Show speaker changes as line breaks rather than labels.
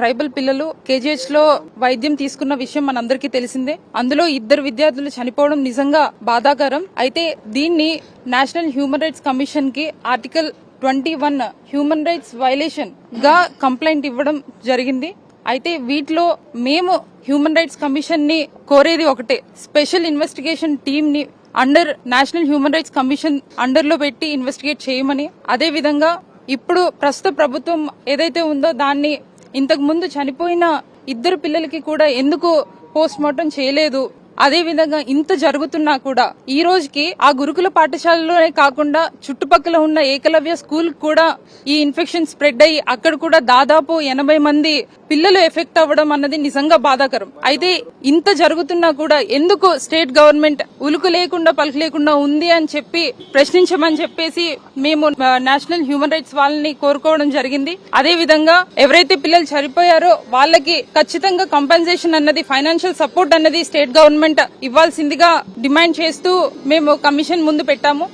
Tribal పిల్లలు కేజీహెచ్లో వైద్యం తీసుకున్న విషయం మనందరికీ తెలిసిందే. అందులో ఇద్దరు విద్యార్థులు చనిపోవడం నిజంగా బాధాకరం. అయితే దీన్ని నేషనల్ హ్యూమన్ రైట్స్ కమిషన్కి article twenty one human rights వైలేషన్గా complaint ఇవ్వడం జరిగింది. అయితే వీటిలో మేము హ్యూమన్ రైట్స్ కమిషన్ని కోరేది ఒకటే. స్పెషల్ ఇన్వెస్టిగేషన్ టీమ్ని under national human rights commission అండర్లో పెట్టి ఇన్వెస్టిగేట్ చేయమని. అదే విధంగా ఇప్పుడు ప్రస్తుత ప్రభుత్వం ఏదైతే ఉందో దాన్ని ఇంతకు ముందు చనిపోయిన ఇద్దరు పిల్లలకి కూడా ఎందుకు పోస్ట్ మార్టం చేయలేదు? అదేవిధంగా ఇంత జరుగుతున్నా కూడా ఈ రోజుకి ఆ గురుకుల పాఠశాలలోనే కాకుండా చుట్టుపక్కల ఉన్న ఏకలవ్య స్కూల్ కూడా ఈ ఇన్ఫెక్షన్ స్ప్రెడ్ అయ్యి అక్కడ కూడా దాదాపు ఎనభై మంది పిల్లలు ఎఫెక్ట్ అవ్వడం అన్నది నిజంగా బాధాకరం. అయితే ఇంత జరుగుతున్నా కూడా ఎందుకు స్టేట్ గవర్నమెంట్ ఉలుకు లేకుండా పలుకు లేకుండా ఉంది అని చెప్పి ప్రశ్నించమని చెప్పేసి మేము నేషనల్ హ్యూమన్ రైట్స్ వాళ్ళని కోరుకోవడం జరిగింది. అదే విధంగా ఎవరైతే పిల్లలు చనిపోయారో వాళ్ళకి ఖచ్చితంగా కంపెన్సేషన్ అన్నది ఫైనాన్షియల్ సపోర్ట్ అన్నది స్టేట్ గవర్నమెంట్ గవర్నమెంట్ ఇవ్వాల్సిందిగా డిమాండ్ చేస్తూ మేము కమిషన్ ముందు పెట్టాము.